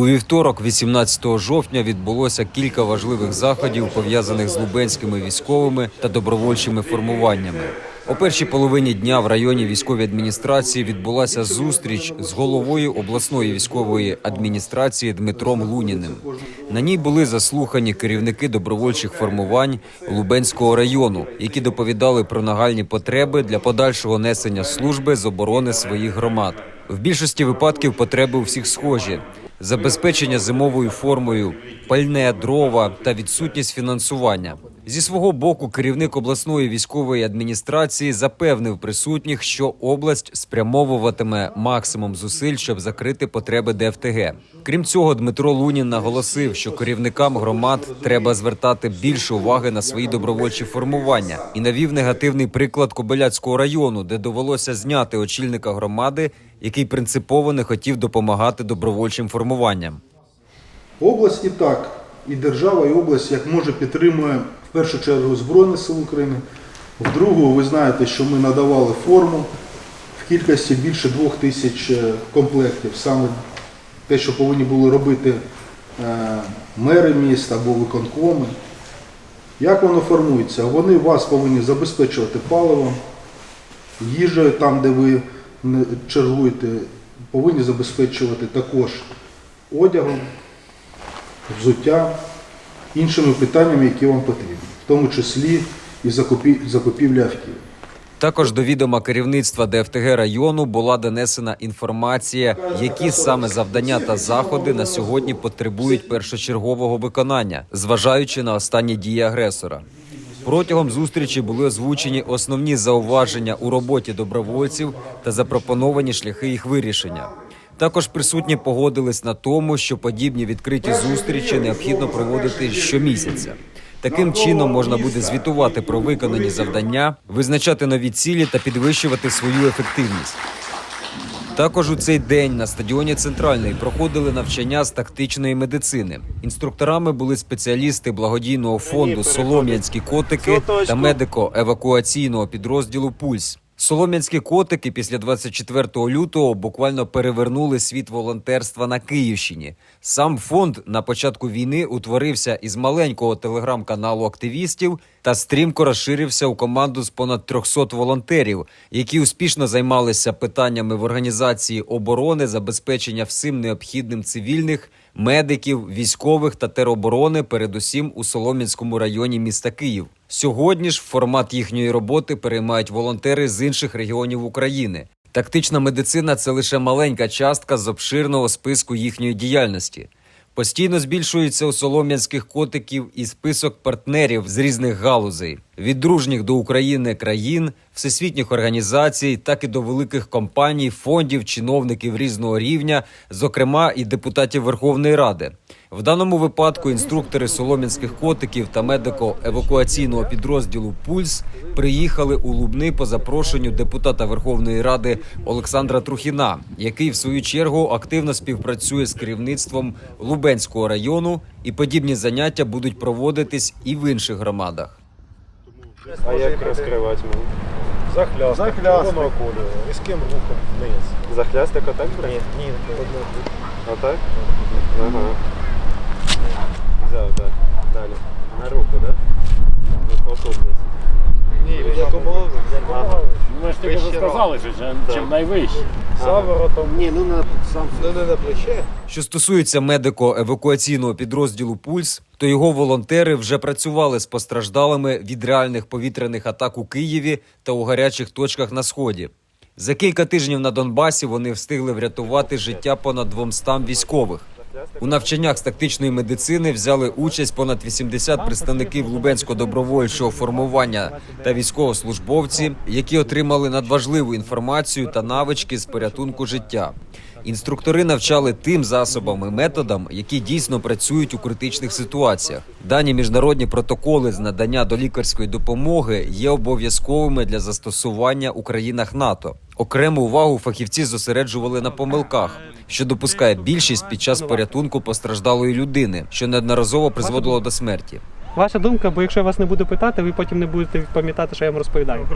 У вівторок, 18 жовтня, відбулося кілька важливих заходів, пов'язаних з лубенськими військовими та добровольчими формуваннями. О першій половині дня в районі військової адміністрації відбулася зустріч з головою обласної військової адміністрації Дмитром Луніним. На ній були заслухані керівники добровольчих формувань Лубенського району, які доповідали про нагальні потреби для подальшого несення служби з оборони своїх громад. В більшості випадків потреби у всіх схожі: забезпечення зимовою формою, пальне, дрова та відсутність фінансування. Зі свого боку, керівник обласної військової адміністрації запевнив присутніх, що область спрямовуватиме максимум зусиль, щоб закрити потреби ДФТГ. Крім цього, Дмитро Лунін наголосив, що керівникам громад треба звертати більше уваги на свої добровольчі формування і навів негативний приклад Кобиляцького району, де довелося зняти очільника громади, який принципово не хотів допомагати добровольчим формуванням. Область і так, і держава, і область як може підтримує в першу чергу Збройні Сили України. В другу, ви знаєте, що ми надавали форму в кількості більше двох тисяч е, комплектів. Саме те, що повинні були робити е, мери міст або виконкоми. Як воно формується? Вони вас повинні забезпечувати паливом, їжею там, де ви чергуєте, повинні забезпечувати також одягом, взуття, іншими питаннями, які вам потрібні, в тому числі і закупі- закупівля автівок. Також до відома керівництва ДФТГ району була донесена інформація, які саме завдання та заходи на сьогодні потребують першочергового виконання, зважаючи на останні дії агресора. Протягом зустрічі були озвучені основні зауваження у роботі добровольців та запропоновані шляхи їх вирішення. Також присутні погодились на тому, що подібні відкриті зустрічі необхідно проводити щомісяця. Таким чином можна буде звітувати про виконані завдання, визначати нові цілі та підвищувати свою ефективність. Також у цей день на стадіоні центральний проходили навчання з тактичної медицини. Інструкторами були спеціалісти благодійного фонду Солом'янські котики та медико-евакуаційного підрозділу Пульс. Солом'янські котики після 24 лютого буквально перевернули світ волонтерства на Київщині. Сам фонд на початку війни утворився із маленького телеграм-каналу активістів та стрімко розширився у команду з понад 300 волонтерів, які успішно займалися питаннями в організації оборони, забезпечення всім необхідним цивільних, медиків, військових та тероборони, передусім у Солом'янському районі міста Київ. Сьогодні ж формат їхньої роботи переймають волонтери з інших регіонів України. Тактична медицина це лише маленька частка з обширного списку їхньої діяльності. Постійно збільшується у солом'янських котиків і список партнерів з різних галузей від дружніх до України країн, всесвітніх організацій, так і до великих компаній, фондів, чиновників різного рівня, зокрема і депутатів Верховної Ради. В даному випадку інструктори солом'янських котиків та медико-евакуаційного підрозділу Пульс приїхали у Лубни по запрошенню депутата Верховної Ради Олександра Трухіна, який в свою чергу активно співпрацює з керівництвом Лубенського району, і подібні заняття будуть проводитись і в інших громадах. А як розкривати мені? Захлястик, Захлястик. червоного кольору, ким рухом вниз. Захлястик отак брати? Ні, Отак? Ага. Взяв, так. Далі. На руку, так? Да? Отут десь. Ні, якомога, якомога. Ми ж тільки що сказали, що чим, Так. чим найвище. Заворотом. Ні, ну на сам. Не, не на плече. Що стосується медико-евакуаційного підрозділу Пульс, то його волонтери вже працювали з постраждалими від реальних повітряних атак у Києві та у гарячих точках на сході. За кілька тижнів на Донбасі вони встигли врятувати життя понад 200 військових. У навчаннях з тактичної медицини взяли участь понад 80 представників Лубенського добровольчого формування та військовослужбовці, які отримали надважливу інформацію та навички з порятунку життя. Інструктори навчали тим засобам і методам, які дійсно працюють у критичних ситуаціях. Дані міжнародні протоколи з надання долікарської допомоги є обов'язковими для застосування у країнах НАТО. Окрему увагу фахівці зосереджували на помилках, що допускає більшість під час порятунку постраждалої людини, що неодноразово призводило до смерті. Ваша думка, бо якщо я вас не буду питати, ви потім не будете пам'ятати, що я вам розповідаю.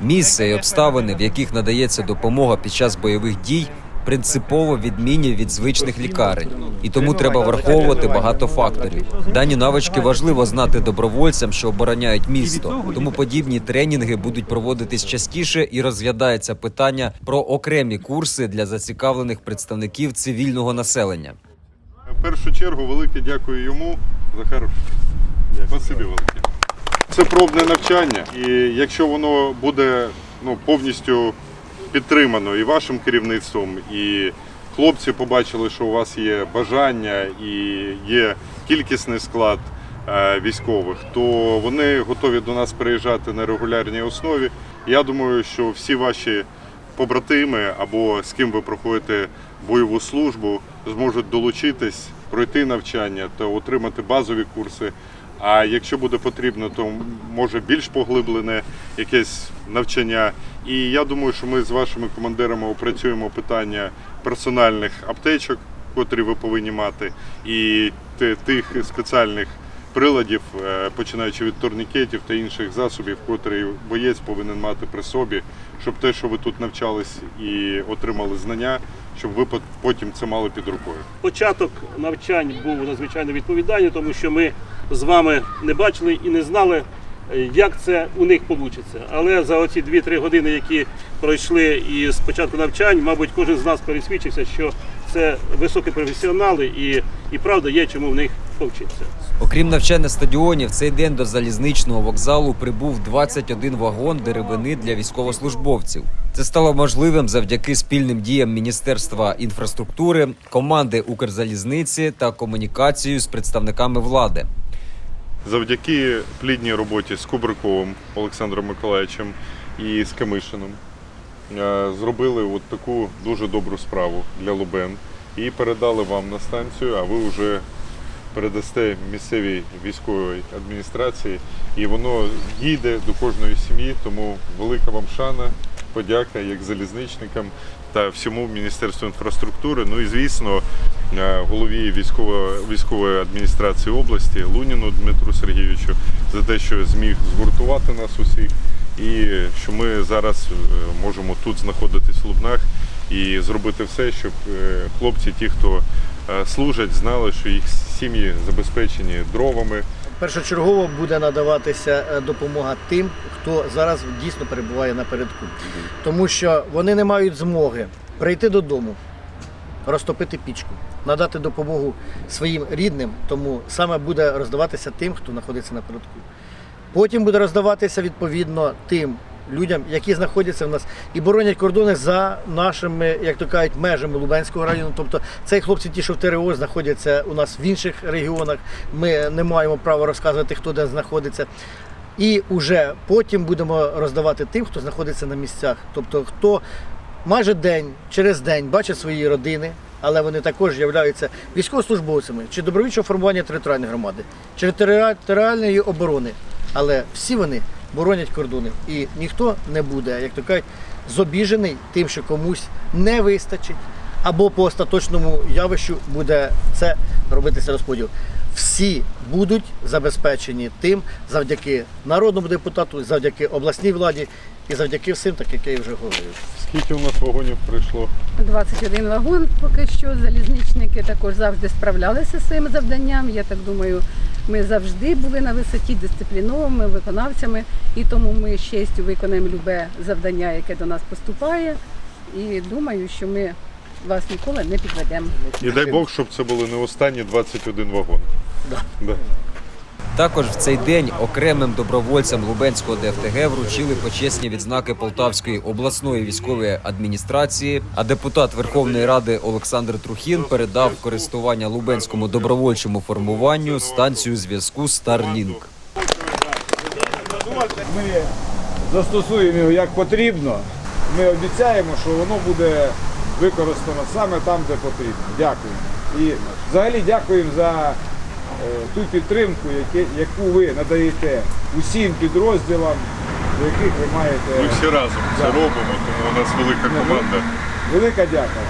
Місце і обставини, в яких надається допомога під час бойових дій, принципово відмінні від звичних лікарень, і тому треба враховувати багато факторів. Дані навички важливо знати добровольцям, що обороняють місто. Тому подібні тренінги будуть проводитись частіше і розглядається питання про окремі курси для зацікавлених представників цивільного населення. В першу чергу велике дякую йому. Захар, спасибі велике. Це пробне навчання, і якщо воно буде ну, повністю підтримано і вашим керівництвом, і хлопці побачили, що у вас є бажання і є кількісний склад е, військових, то вони готові до нас приїжджати на регулярній основі. Я думаю, що всі ваші побратими або з ким ви проходите бойову службу, зможуть долучитись, пройти навчання та отримати базові курси. А якщо буде потрібно, то може більш поглиблене якесь навчання. І я думаю, що ми з вашими командирами опрацюємо питання персональних аптечок, котрі ви повинні мати, і тих спеціальних приладів, е, починаючи від турнікетів та інших засобів, котрі боєць повинен мати при собі, щоб те, що ви тут навчались і отримали знання, щоб ви потім це мали під рукою. початок навчань був надзвичайно відповідальний, тому що ми з вами не бачили і не знали, е, як це у них вийде. Але за оці 2-3 години, які пройшли і з початку навчань, мабуть, кожен з нас пересвідчився, що це високі професіонали і, і правда є чому в них повчитися. Окрім навчань на стадіоні, в цей день до залізничного вокзалу прибув 21 вагон деревини для військовослужбовців. Це стало можливим завдяки спільним діям Міністерства інфраструктури, команди Укрзалізниці та комунікацію з представниками влади. Завдяки плідній роботі з Кубриковим Олександром Миколаївичем і з Камишином е, зробили от таку дуже добру справу для Лубен і передали вам на станцію, а ви вже передасте місцевій військовій адміністрації, і воно їде до кожної сім'ї. Тому велика вам шана, подяка як залізничникам та всьому Міністерству інфраструктури. Ну і звісно, голові військової військової адміністрації області Луніну Дмитру Сергійовичу за те, що зміг згуртувати нас усіх, і що ми зараз е, можемо тут знаходитись в Лубнах і зробити все, щоб е, хлопці, ті, хто е, служать, знали, що їх сім'ї забезпечені дровами, Першочергово буде надаватися е, допомога тим, хто зараз дійсно перебуває на передку. Тому що вони не мають змоги прийти додому, розтопити пічку, надати допомогу своїм рідним, тому саме буде роздаватися тим, хто знаходиться на передку. Потім буде роздаватися відповідно тим людям, які знаходяться в нас і боронять кордони за нашими, як то кажуть, межами Лубенського району. Тобто це хлопці, ті, що в ТРО знаходяться у нас в інших регіонах. Ми не маємо права розказувати, хто де знаходиться. І вже потім будемо роздавати тим, хто знаходиться на місцях. Тобто, хто майже день через день бачить свої родини, але вони також являються військовослужбовцями чи добровільчого формування територіальної громади, чи територіальної оборони. Але всі вони боронять кордони. І ніхто не буде, як то кажуть, зобіжений тим, що комусь не вистачить, або по остаточному явищу буде це робитися розподіл. Всі будуть забезпечені тим завдяки народному депутату, завдяки обласній владі і завдяки всім, так як я вже говорив. Скільки у нас вагонів прийшло? 21 вагон поки що. Залізничники також завжди справлялися з своїм завданням. Я так думаю, ми завжди були на висоті дисциплінованими виконавцями, і тому ми з честю виконаємо любе завдання, яке до нас поступає. І думаю, що ми вас ніколи не підведемо. І дай Бог, щоб це були не останні 21 вагон. Да. Да. Також в цей день окремим добровольцям Лубенського ДФТГ вручили почесні відзнаки Полтавської обласної військової адміністрації. А депутат Верховної Ради Олександр Трухін передав користування Лубенському добровольчому формуванню станцію зв'язку Starlink. Ми застосуємо його як потрібно. Ми обіцяємо, що воно буде використано саме там, де потрібно. Дякую. І взагалі дякуємо за ту підтримку, яку ви надаєте усім підрозділам, до яких ви маєте Ми всі разом це робимо, тому у нас велика команда. велика дяка.